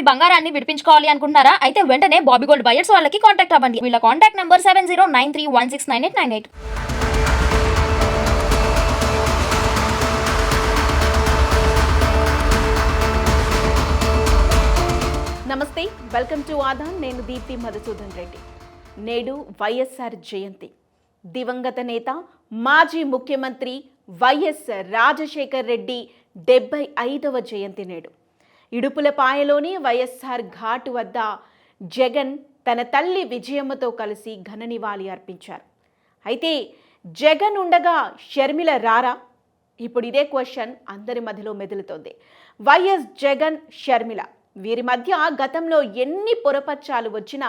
మీ బంగారాన్ని విడిపించుకోవాలి అనుకుంటున్నారా? అయితే వెంటనే బాబీ గోల్డ్ బయర్స్ వాళ్ళకి కాంటాక్ట్ అవ్వండి. వీళ్ళ contact number seven zero nine three one six nine eight. Nine eight నమస్తే వెల్కమ్ టు ఆదాన్. నేను దీప్తి మధుసూదన్ రెడ్డి. నేడు వైఎస్ఆర్ జయంతి. దివంగత నేత మాజీ ముఖ్యమంత్రి వైఎస్ రాజశేఖర్ రెడ్డి డెబ్బై ఐదవ జయంతి నేడు. ఇడుపులపాయలోని వైఎస్ఆర్ ఘాట్ వద్ద జగన్ తన తల్లి విజయమ్మతో కలిసి ఘన నివాళి అర్పించారు. అయితే జగన్ ఉండగా షర్మిల రారా? ఇప్పుడు ఇదే క్వశ్చన్ అందరి మధ్యలో మెదులుతోంది. వైఎస్ జగన్ షర్మిల వీరి మధ్య గతంలో ఎన్ని పొరపచ్చాలు వచ్చినా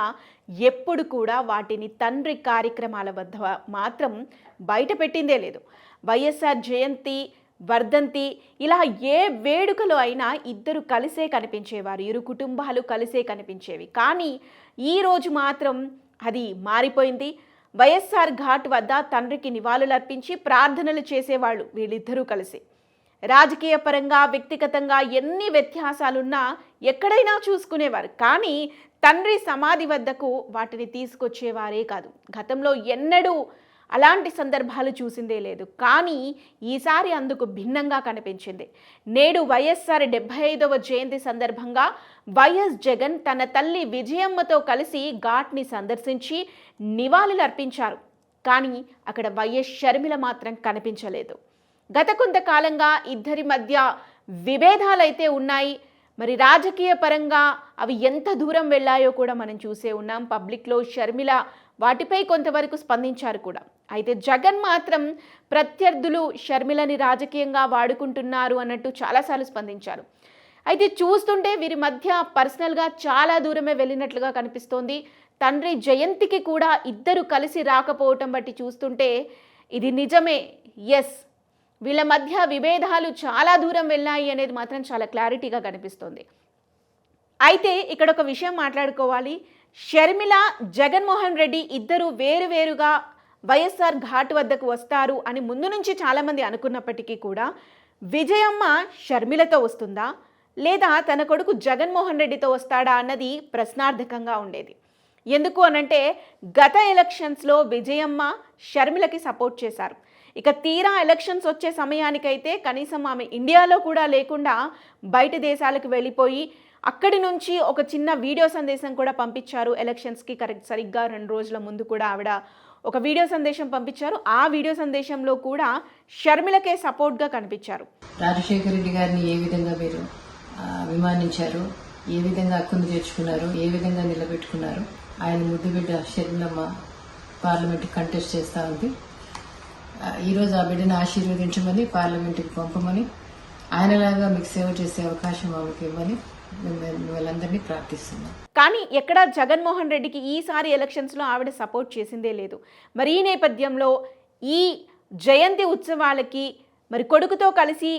ఎప్పుడు కూడా వాటిని తండ్రి కార్యక్రమాల వద్ద మాత్రం బయట పెట్టిందే లేదు. వైఎస్ఆర్ జయంతి వర్ధంతి. ఇలా ఏ వేడుకలో అయినా ఇద్దరు కలిసే కనిపించేవారు. ఇరు కుటుంబాలు కలిసే కనిపించేవి. కానీ ఈ రోజు మాత్రం అది మారిపోయింది. వైఎస్ఆర్ ఘాట్ వద్ద తండ్రికి నివాళులర్పించి ప్రార్థనలు చేసేవాళ్ళు వీళ్ళిద్దరూ కలిసి. రాజకీయ పరంగా వ్యక్తిగతంగా ఎన్ని వ్యత్యాసాలున్నా ఎక్కడైనా చూసుకునేవారు. కానీ తండ్రి సమాధి వద్దకు వాటిని తీసుకొచ్చేవారే కాదు. గతంలో ఎన్నడూ అలాంటి సందర్భాలు చూసిందే లేదు. కానీ ఈసారి అందుకు భిన్నంగా కనిపించింది. నేడు వైఎస్ఆర్ డెబ్బై ఐదవ జయంతి సందర్భంగా వైఎస్ జగన్ తన తల్లి విజయమ్మతో కలిసి ఘాట్ని సందర్శించి నివాళులు అర్పించారు కానీ అక్కడ వైఎస్ షర్మిల మాత్రం కనిపించలేదు. గత కొంతకాలంగా ఇద్దరి మధ్య విభేదాలైతే ఉన్నాయి. మరి రాజకీయ పరంగా అవి ఎంత దూరం వెళ్ళాయో కూడా మనం చూసే ఉన్నాం. పబ్లిక్లో షర్మిల వాటిపై కొంతవరకు స్పందించారు కూడా. అయితే జగన్ మాత్రం ప్రత్యర్థులు షర్మిలని రాజకీయంగా వాడుకుంటున్నారు అన్నట్టు చాలాసార్లు స్పందించారు. అయితే చూస్తుంటే వీరి మధ్య పర్సనల్గా చాలా దూరమే వెళ్ళినట్లుగా కనిపిస్తోంది. తండ్రి జయంతికి కూడా ఇద్దరు కలిసి రాకపోవటం బట్టి చూస్తుంటే ఇది నిజమే ఎస్ వీళ్ళ మధ్య విభేదాలు చాలా దూరం వెళ్ళాయి అనేది మాత్రం చాలా క్లారిటీగా కనిపిస్తుంది. అయితే ఇక్కడ ఒక విషయం మాట్లాడుకోవాలి. షర్మిల జగన్మోహన్ రెడ్డి ఇద్దరు వేరువేరుగా వైఎస్ఆర్ ఘాట్ వద్దకు వస్తారు అని ముందు నుంచి చాలామంది అనుకున్నప్పటికీ కూడా విజయమ్మ షర్మిలతో వస్తుందా? లేదా తన కొడుకు జగన్మోహన్ రెడ్డితో వస్తాడా అన్నది ప్రశ్నార్థకంగా ఉండేది. ఎందుకు అనంటే గత ఎలక్షన్స్లో విజయమ్మ షర్మిలకి సపోర్ట్ చేశారు. ఇక తీరా ఎలక్షన్స్ వచ్చే సమయానికైతే కనీసం ఆమె ఇండియాలో కూడా లేకుండా బయట దేశాలకు వెళ్ళిపోయి అక్కడి నుంచి ఒక చిన్న వీడియో సందేశం కూడా పంపించారు. ఎలక్షన్స్కి కరెక్ట్ సరిగ్గా రెండు రోజుల ముందు కూడా ఆవిడ ఒక వీడియో సందేశం పంపించారు. ఆ వీడియో సందేశంలో కూడా షర్మిలకే సపోర్ట్గా కనిపించారు. రాజశేఖర రెడ్డి గారిని ఏ విధంగా మీరు అభిమానించారు? ఏ విధంగా హక్కును చేర్చుకున్నారు ఏ విధంగా నిలబెట్టుకున్నారు? ఆయన ముద్దు బిడ్డ షర్మిలమ్మ పార్లమెంట్ కంటెస్ట్ చేస్తా ఉంది. ఈరోజు ఆ బిడ్డను ఆశీర్వదించమని పార్లమెంట్కి పంపమని ఆయనలాగా మీకు సేవ చేసే అవకాశం ఆమెకి ఇవ్వమని ప్రార్థిస్తున్నాం. కానీ ఎక్కడ జగన్మోహన్ రెడ్డికి ఈసారి ఎలక్షన్స్లో ఆవిడ సపోర్ట్ చేసిందే లేదు. మరి ఈ నేపథ్యంలో ఈ జయంతి ఉత్సవాలకి మరి కొడుకుతో కలిసి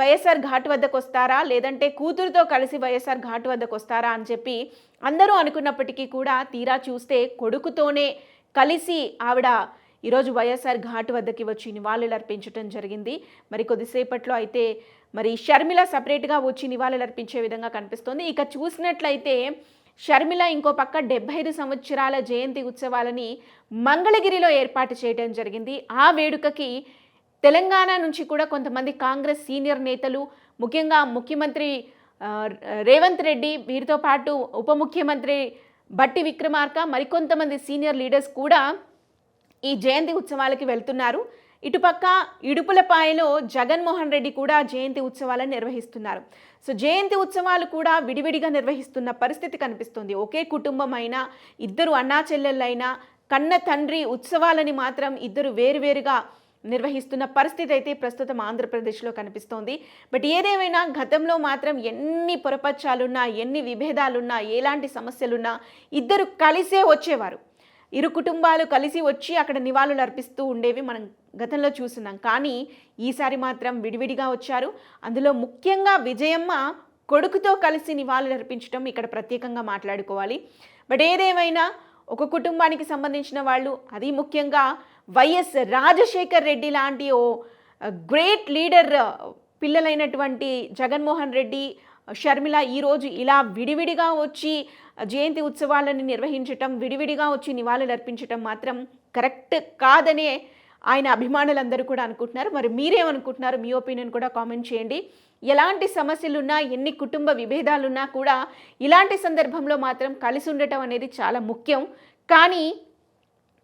వైఎస్ఆర్ ఘాట్ వద్దకు వస్తారా? లేదంటే కూతురుతో కలిసి వైఎస్ఆర్ ఘాట్ వద్దకు వస్తారా అని చెప్పి అందరూ అనుకున్నప్పటికీ కూడా తీరా చూస్తే కొడుకుతోనే కలిసి ఆవిడ ఈరోజు వైఎస్ఆర్ ఘాట్ వద్దకి వచ్చి నివాళులు అర్పించడం జరిగింది. మరి కొద్దిసేపట్లో అయితే మరి షర్మిల సపరేట్గా వచ్చి నివాళులు అర్పించే విధంగా కనిపిస్తోంది. ఇక చూసినట్లయితే షర్మిల ఇంకో పక్క డెబ్బై ఐదు సంవత్సరాల జయంతి ఉత్సవాలని మంగళగిరిలో ఏర్పాటు చేయడం జరిగింది. ఆ వేడుకకి తెలంగాణ నుంచి కూడా కొంతమంది కాంగ్రెస్ సీనియర్ నేతలు ముఖ్యంగా ముఖ్యమంత్రి రేవంత్ రెడ్డి వీరితో పాటు ఉప ముఖ్యమంత్రి బట్టి విక్రమార్క మరికొంతమంది సీనియర్ లీడర్స్ కూడా ఈ జయంతి ఉత్సవాలకి వెళ్తున్నారు. ఇటుపక్క ఇడుపులపాయలో జగన్మోహన్ రెడ్డి కూడా జయంతి ఉత్సవాలను నిర్వహిస్తున్నారు. సో జయంతి ఉత్సవాలు కూడా విడివిడిగా నిర్వహిస్తున్న పరిస్థితి కనిపిస్తుంది. ఒకే కుటుంబం అయినా ఇద్దరు అన్నా చెల్లెళ్ళైనా కన్న తండ్రి ఉత్సవాలని మాత్రం ఇద్దరు వేరువేరుగా నిర్వహిస్తున్న పరిస్థితి అయితే ప్రస్తుతం ఆంధ్రప్రదేశ్లో కనిపిస్తోంది. బట్ ఏదేమైనా గతంలో మాత్రం ఎన్ని పొరపచ్చాలున్నా ఎన్ని విభేదాలున్నా ఎలాంటి సమస్యలున్నా ఇద్దరు కలిసే వచ్చేవారు. ఇరు కుటుంబాలు కలిసి వచ్చి అక్కడ నివాళులు అర్పిస్తూ ఉండేవి మనం గతంలో చూస్తున్నాం. కానీ ఈసారి మాత్రం విడివిడిగా వచ్చారు. అందులో ముఖ్యంగా విజయమ్మ కొడుకుతో కలిసి నివాళులు అర్పించడం ఇక్కడ ప్రత్యేకంగా మాట్లాడుకోవాలి. బట్ ఏదేమైనా ఒక కుటుంబానికి సంబంధించిన వాళ్ళు అది ముఖ్యంగా వైఎస్ రాజశేఖర్ రెడ్డి లాంటి ఓ గ్రేట్ లీడర్ పిల్లలైనటువంటి జగన్మోహన్ రెడ్డి షర్మిల ఈరోజు ఇలా విడివిడిగా వచ్చి జయంతి ఉత్సవాలను నిర్వహించటం విడివిడిగా వచ్చి నివాళులు అర్పించటం మాత్రం కరెక్ట్ కాదనే ఆయన అభిమానులందరూ కూడా అనుకుంటున్నారు. మరి మీరేమనుకుంటున్నారు? మీ ఒపీనియన్ కూడా కామెంట్ చేయండి. ఎలాంటి సమస్యలున్నా ఎన్ని కుటుంబ విభేదాలున్నా కూడా ఇలాంటి సందర్భంలో మాత్రం కలిసి ఉండటం అనేది చాలా ముఖ్యం. కానీ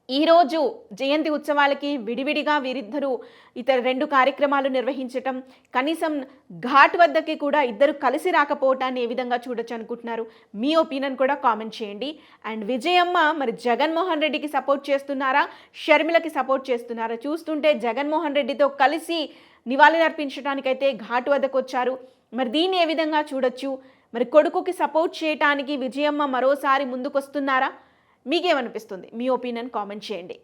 ఈరోజు జయంతి ఉత్సవాలకి విడివిడిగా వీరిద్దరూ ఇతర రెండు కార్యక్రమాలు నిర్వహించటం కనీసం ఘాట్ వద్దకి కూడా ఇద్దరు కలిసి రాకపోవటాన్ని ఏ విధంగా చూడొచ్చు అనుకుంటున్నారు? మీ ఒపీనియన్ కూడా కామెంట్ చేయండి. అండ్ విజయమ్మ మరి జగన్మోహన్ రెడ్డికి సపోర్ట్ చేస్తున్నారా? షర్మిలకి సపోర్ట్ చేస్తున్నారా? చూస్తుంటే జగన్మోహన్ రెడ్డితో కలిసి నివాళులర్పించడానికైతే ఘాట్ వద్దకు వచ్చారు మరి దీన్ని ఏ విధంగా చూడొచ్చు? మరి కొడుకుకి సపోర్ట్ చేయటానికి విజయమ్మ మరోసారి ముందుకొస్తున్నారా? మీకేమనిపిస్తుంది? మీ ఒపీనియన్ కామెంట్ చేయండి.